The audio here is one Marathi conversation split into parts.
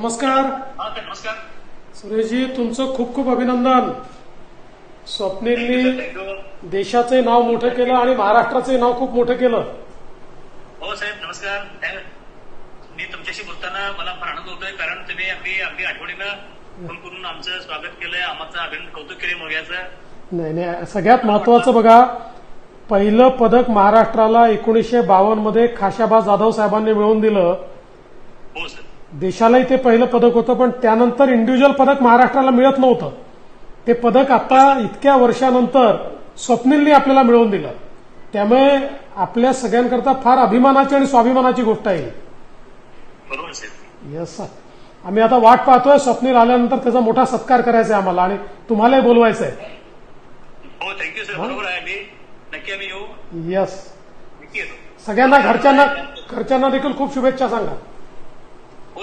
नमस्कार. सुरेशजी तुमचं खूप खूप अभिनंदन. स्वप्नीलनी थँक्यू देशाचे नाव मोठं केलं आणि महाराष्ट्राचे नाव खूप मोठं केलं. हो साहेब नमस्कार. मी तुमच्याशी बोलताना मला फार आनंद होतोय कारण तुम्ही अगदी अगदी आठवणीनं फोन करून आमचं स्वागत केलंय आमचं अभिनंदन कौतुक केले मोर्याचं नाही नाही सगळ्यात महत्वाचं बघा पहिलं पदक महाराष्ट्राला एकोणीसशे बावन्नमध्ये खाशाबा जाधव साहेबांनी मिळवून दिलं. हो सर. देशालाही ते पहिलं पदक होतं पण त्यानंतर इंडिव्हिज्युअल पदक महाराष्ट्राला मिळत नव्हतं. ते पदक आता इतक्या वर्षानंतर स्वप्नीलनी आपल्याला मिळवून दिलं. त्यामुळे आपल्या सगळ्यांकरता फार अभिमानाची आणि स्वाभिमानाची गोष्ट आहे ही. येस सर आम्ही आता वाट पाहतोय स्वप्नील आल्यानंतर त्याचा मोठा सत्कार करायचा आहे आम्हाला आणि तुम्हालाही बोलवायचं आहे. हो थँक्यू सर बरोबर आहे मी नक्की आम्ही येऊ. येस सगळ्यांना घरच्यांना घरच्यांना देखील खूप शुभेच्छा सांगा. हो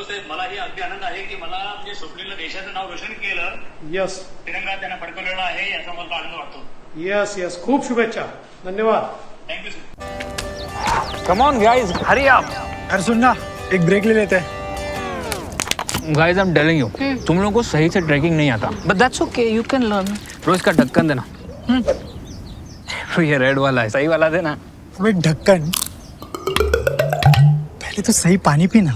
साहेब मला ही अगदी आनंद आहे की मला म्हणजे स्वप्नीलनं देशाचं नाव रोशन केलं येस तिरंगा त्यांना फडकवलेला आहे याचा मला आनंद वाटतो. येस येस खूप शुभेच्छा. धन्यवाद. Thank you sir come on guys hurry up अरे सुन ना एक ब्रेक ले लेते. हैं guys I am telling you तुम लोगों को सही से ट्रैकिंग नहीं आता. But that's okay, you can learn. रोज का ढक्कन देना. तो ये रेड वाला है. सही वाला देना. ढक्कन. पहले तो सही पानी पीना.